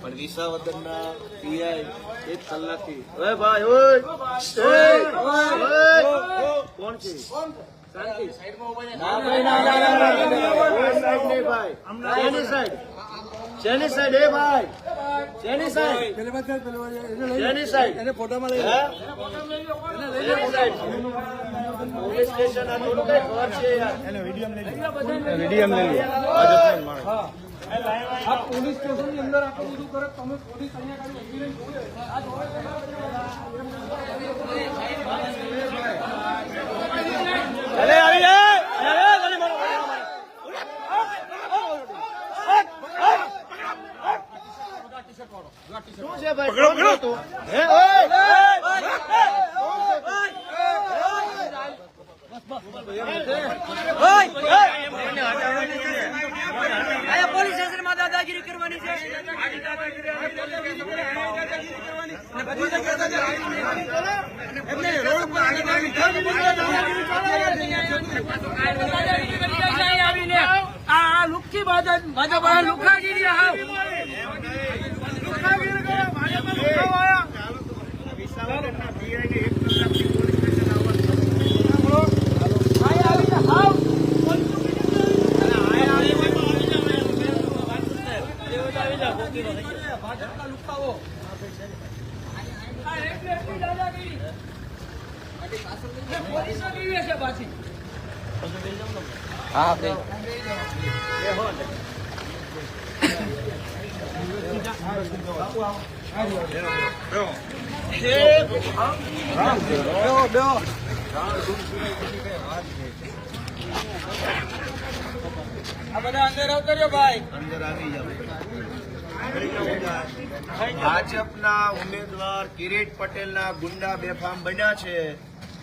પણ વિસાવદરના પીઆઈ એક કલાકથી ઓય ભાઈ ઓય ઓય! કોણ છે શાંતિ. ના ભાઈ, સાઈડ નહીં ભાઈ. શેની સાઈડ? શેની સાઈડ એ ભાઈ શેની સાઈડ શેની સાઈડ હે? શેની સાઈડ? પોલીસ સ્ટેશન આ થોડું કઈ ઘર છે યાર આ પોલીસ સ્ટેશનની અંદર આપણે બધું કરે તમે પોલીસ અહીંયા શું છે ભાઈ? પકડો પકડો! હે ઓય અહીંયા પોલીસ દાદાગીરી કરવાની છે. આ લુખી ભાજપ ભાજપ લુખાગીરી હાવ લુખાગીરી કરે ભાજપ લુખાવાયા અહીંયા આવીને હાવ આ એટલે એટલી દાદાગીરી પોલીસ આવી છે પાછી આ બધા ભાજપના ઉમેદવાર કિરીટ પટેલના ગુંડા બેફામ બન્યા છે.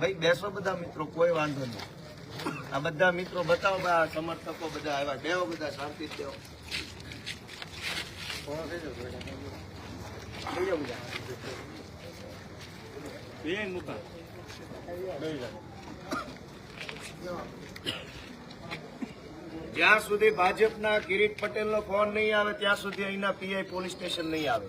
ભાઈ બેસો બધા મિત્રો કોઈ વાંધો નહીં. આ બધા મિત્રો બતાવો આ સમર્થકો બધા આવ્યા. બેહો બધા શાંતિ દેવો. જ્યાં સુધી ભાજપના કિરીટ પટેલનો ફોન નહીં આવે ત્યાં સુધી અહીંના પીઆઈ પોલીસ સ્ટેશન નહીં આવે.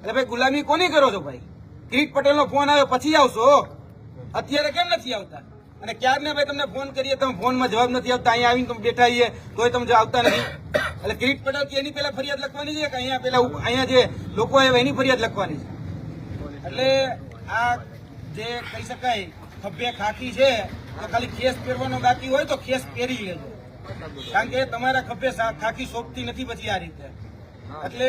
એટલે ભાઈ ગુલામી કોની કરો છો ભાઈ? કિરીટ પટેલનો ફોન આવ્યો, પછી આવશો અત્યારે કેમ નથી આવતા? અને ક્યારને ભાઈ તમને ફોન કરીએ, તમે ફોનમાં જવાબ નથી આવતા અહીંયા આવીને તમે બેઠા છીએ તોય તમે આવતા નથી. એટલે કિરીટ પટેલ કે એની પહેલા ફરિયાદ લખવાની છે કે અહીંયા પેલા અહીંયા જે લોકો આવ્યા એની ફરિયાદ લખવાની છે? એટલે આ જે કહી શકાય, ખભે ખાખી છે ખાલી ખેસ પહેરવાનો બાકી હોય તો ખેસ પહેરી લેજો. કારણ કે તમારા ખભે ખાકી સોંપતી નથી પછી આ રીતે. એટલે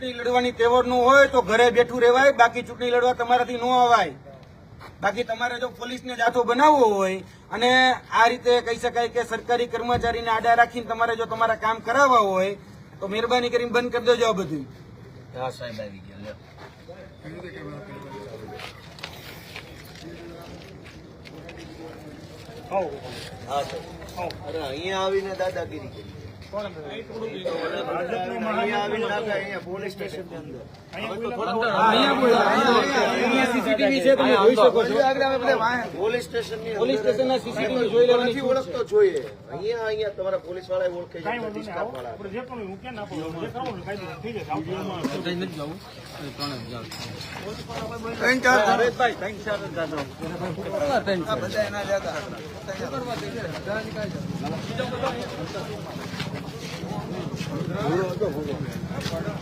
ચૂંટણી લડવાની તેવર ન હોય તો ઘરે બેઠું રહેવાય બાકી ચૂંટણી લડવા તમારાથી ન અવાય. બાકી તમારે જો પોલીસને જાથો બનાવવો હોય અને આ રીતે કહી શકાય કે સરકારી કર્મચારીને આડા રાખીને તમારે જો તમારા કામ કરાવવા હોય તો મહેરબાની કરીને બંધ કરી દેજો આ બધું. હા સાહેબ આવી ગયા હા સાહેબ. અરે અહીંયા આવીને દાદાગીરી કરી. પોલીસ સ્ટેશન જોઈએ અહીંયા અહીંયા તમારા પોલીસ ઓળખે ડિસ્કાઉન્ટ વાળા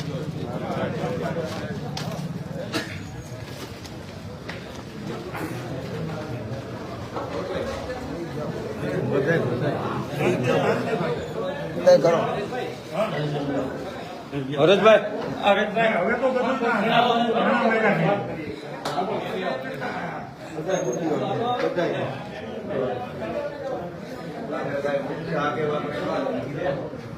મારા વડીલો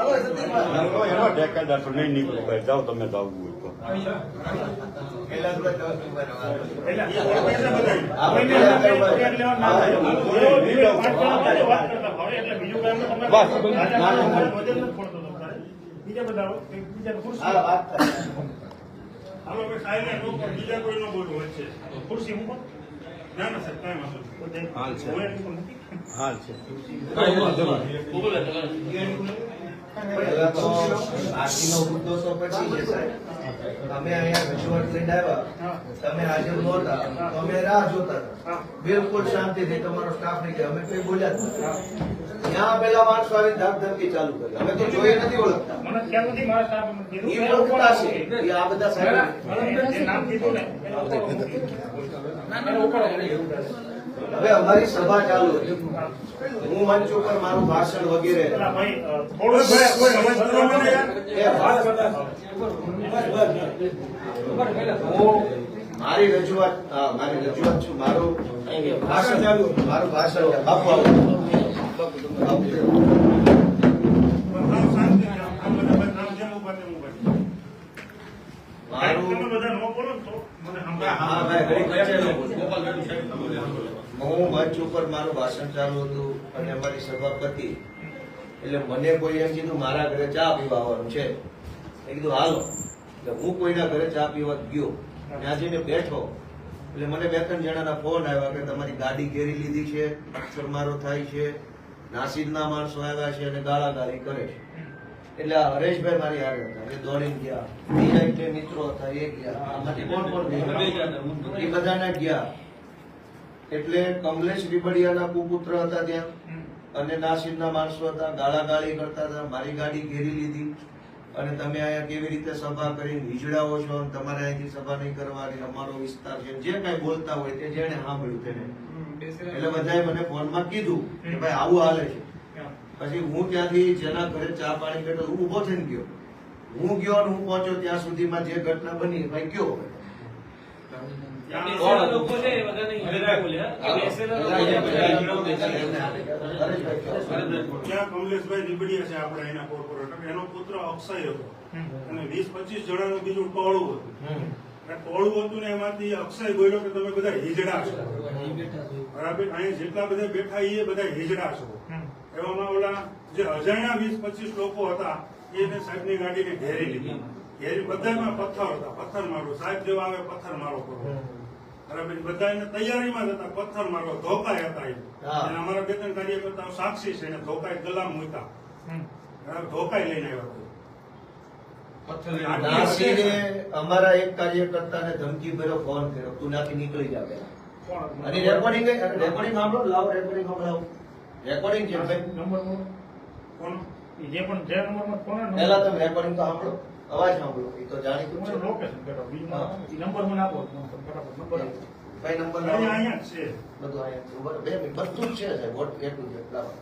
એનો ઠેકેદાર તો નહીં નીકળો. ભાઈ જાઓ તમે જાવું હોય તો. પેલા ના દસ ઉપર આવવાનું. હાલો, હાલ છે. હાલ છે. પહેલા તો આરતીનો મુદ્દો તો પછી છે સાહેબ. અમે અહીંયા રજૂઆત લઈને આવ્યા. તમે હાજર નહોતા. તો અમે રાહ જોતા હતા. બિલકુલ શાંતિથી તમારો સ્ટાફ નહીં અમે કઈ બોલ્યા જ નથી ત્યાં પેલા માણસો આવી ધાક ધમકી ચાલુ કરી. અમે તો જોઈએ નથી ઓળખતા. એ ઓળખતા છે. એ આ બધા સાહેબ. હવે અમારી સભા ચાલુ હું મંચ ઉપર મારું ભાષણ વગેરે. મારી રજૂઆત મારી રજૂઆત છું મારું ભાષણ ચાલુ મારું ભાષણ આપવા મારું હા ભાઈ હરી હું મંચ ઉપર મારું ભાષણ ચાલુ હતું અને અમારી સભાપતિ એટલે મને કોઈ એમ કીધું, મારા ઘરે ચા પીવા આવવાનું છે. એ કીધું, હાલો. એટલે હું કોઈના ઘરે ચા પીવા ગયો. ત્યાં જઈને બેઠો. એટલે મને બે ત્રણ જણાના ફોન આવ્યા કે તમારી ગાડી ઘેરી લીધી છે અક્ષરમારો થાય છે નાસિદના માણસો આવ્યા છે અને ગાળાગાળી કરે છે. એટલે હરેશભાઈ મારી આગળ હતા. એ દોડીને ગયા. બીજા મિત્રો હતા, એ ગયા. કોણ કોણ એ બધાને ગયા. એટલે કમલેશ રીબડિયાના કુપુત્ર હતા ત્યાં. અને નાસિરના માણસો હતા ગાળાગાળી કરતા હતા મારી ગાડી ઘેરી લીધી. અને તમે અહીંયા કેવી રીતે સભા કરીને હિજડાવો છો અને તમારે અહીંથી સભા નહીં કરવાની અમારો વિસ્તાર છે. જે કાંઈ બોલતા હોય તે જેને સાંભળ્યું તેને. એટલે બધાએ મને ફોનમાં કીધું કે ભાઈ આવું હાલે છે. પછી હું ત્યાંથી જેના ઘરે ચા પાણી કરતો હું ઊભો થઈને ગયો. હું ગયો અને હું પહોંચ્યો ત્યાં સુધીમાં જે ઘટના બની ભાઈ કયો બેસેલા લોકો છે એ બધા નહીં બોલ્યા કે બેસેલા ત્યાં કમલેશભાઈ નીબડિયા છે આપણે એના કોર્પોરેટર? એનો પુત્ર અક્ષય હતો. અને વીસ પચીસ જણાનું બીજું ટોળું હતું. અને ટોળું હતું ને એમાંથી અક્ષય બોલ્યો કે તમે બધા હિજડા છો. બરાબર? અહીંયા જેટલા બધા બેઠા એ બધા હિજડા છો. એવામાં ઓલા જે અજાણ્યા વીસ પચીસ લોકો હતા એને સાહેબની ગાડીને ઘેરી લીધી. ઘેરી બધામાં પથ્થર હતા. પથ્થર મારો સાહેબ જેવા આવે પથ્થર મારો કરો. બરાબર બધા એને તૈયારીમાં હતા. પથ્થર મારો ધોકાય હતા હા. અને અમારા બે ત્રણ કાર્યકર્તાઓ સાક્ષી છે એને ધોકાય ગલામ મૂક્યા. બરાબર? ધોકાય લઈને આવ્યા નાસીરે અમારા એક કાર્યકર્તાને ધમકી ભર્યો ફોન કર્યો. તું નાથી નીકળી જાવે અને રેકોર્ડિંગ રેકોર્ડિંગ સાંભળો લાવો રેકોર્ડિંગ સંભળાવો રેકોર્ડિંગ છે ભાઈ. કોણ? જે પણ જે ફોન આવ્યો, પહેલા તમે રેકોર્ડિંગ તો સાંભળો. અવાજ સાંભળો એ તો જાણીતું છે. લોકેશન કરો બીજું નંબર મને આપો ફટાફટ નંબર આપો ભાઈ નંબર અહીંયા અહીંયા છે. બધું અહીંયા બે મિનિટ બધું જ છે સાહેબ વોટ એટલું જ લાવો.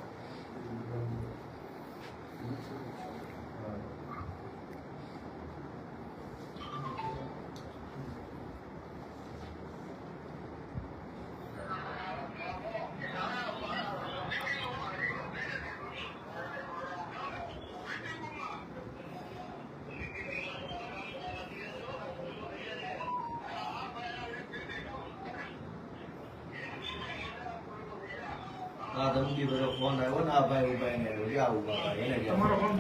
હા ધમકી ભર્યો ફોન આવ્યો ને આ ભાઈ ઊભા એને આવ્યો કે ઊભા ભાઈ એને તમારો ફોન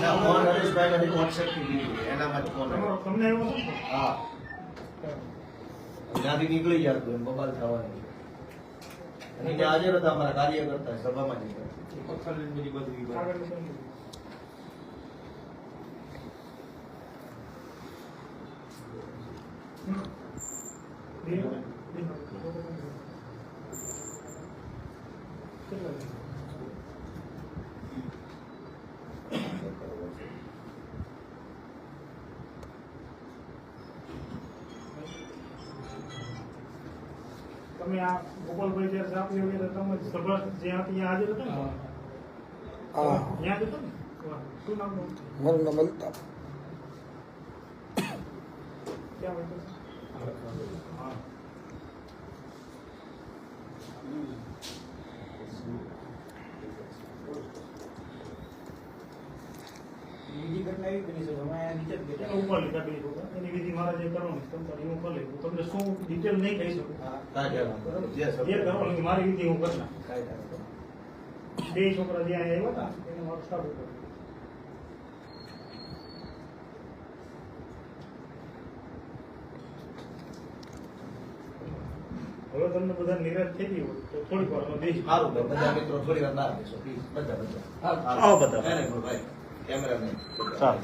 ના, ફોન હરેશભાઈ નથી વોટ્સએપથી લીધું એનામાં જ ફોન તમારો આવ્યો. તમને આવ્યો હા. ત્યાંથી નીકળી જાય તો એમ બબાલ થવાની. અને ત્યાં હાજર હતા અમારા કાર્યકર્તા સભામાં જ હતા. આગળ છે. હમ. બે? બે. કેટલા છે? તમે આ ગોપાલભાઈ જ્યારે સાપી વગેરે તમે સભા જ્યાં હતી ત્યાં હાજર હતા ને? ત્યાં જ હતા ને? શું નામ? મારું નામ અલ્તાફ ક્યાં હા. ઘટના એવી બની છે અમે અહીંયા નીચે જ બેઠા ઉપર લીધા પેલી લોકો. એની વિધિ મારા જે કરવાની છે, તમ હું કરી લઈશ. તમને શું ડિટેલ નહીં કહી શકું જે જે મારી વિધિ હું કરી નાખીશ. બે છોકરા જે અહીંયા આવ્યા હતા એને મારું સ્ટાફ ઉપર હવે તમને બધા નિરાશ થઈ ગયું હોય તો થોડીક વારમાં સારું બધા મિત્રો થોડી વાર ના બધા બધા આવો બધા. ભાઈ કેમેરામેન સારું.